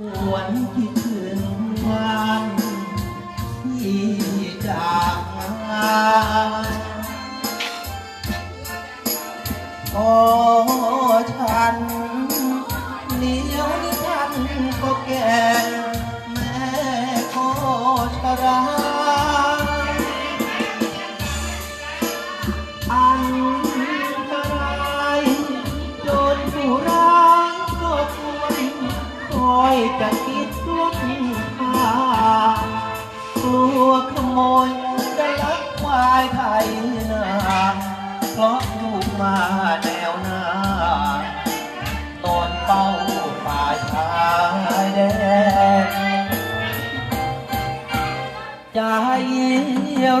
หวนคิด วขโมยจะลักควายไทยนาเพราะลูกมาแนวหน้านอนเฝ้าป่าชายแดนใจ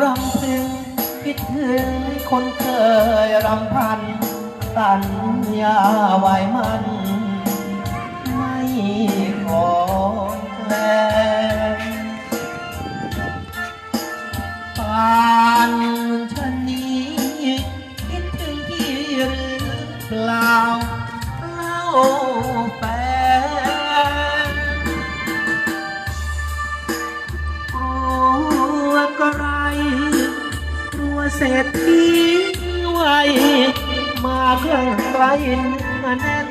รำพึงคิดถึงคนเคยรำพันสัญญาไว้มัน ไม่ขอ แฟนกลัวก็ไรกลัวเศรษฐีไว้มาเครื่องไกลเนื้อแน่น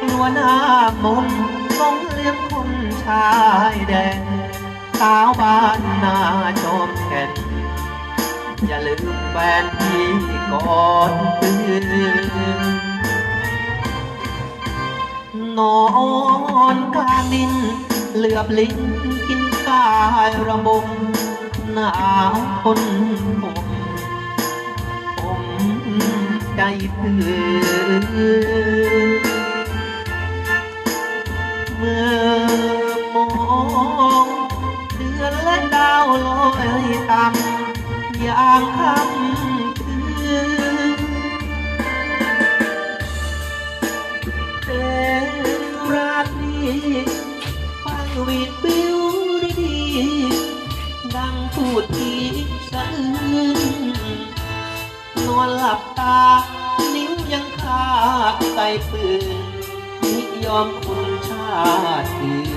กลัวหน้ามนต์ต้องเลี้ยงคนชายแดนสาวบ้านนาจอมแก่นอย่าลืมแฟนพี่ก่อนตื่น นอนกลางดิน เหลือบลิ้นกินกายระบมหนาวคนผมผมใจตื่นเมื่อมองเดือนและดาวลอยต่ำยามค่ำ วีดบิวดีดังพูดทีสะอื้นนอนหลับตา นิ้วยังคาดใส่ปืนนิยอมคุณชาติอื่น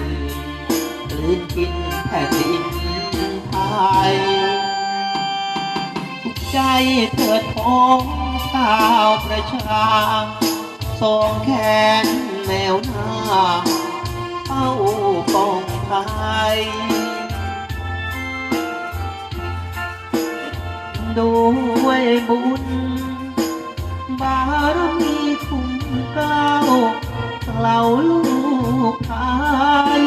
ลืนกินแผ่นดินไทยทุกใจเถิดของชาวประชาสองแขนแนวหน้า เป้าปองไทยด้วยบุญ บารมีคุ้มเกล้าเหล่าลูกไทย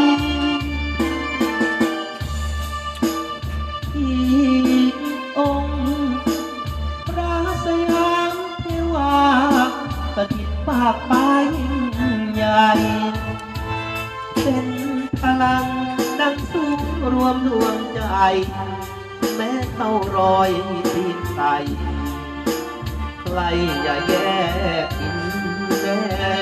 อีกองค์พระสยามเทวาสถิตปากปลายยิ่งใหญ่ เป็นพลังดังสูงรวมดวงใจ แม้เท่ารอยตีนใสใครอย่าแยกกินแดน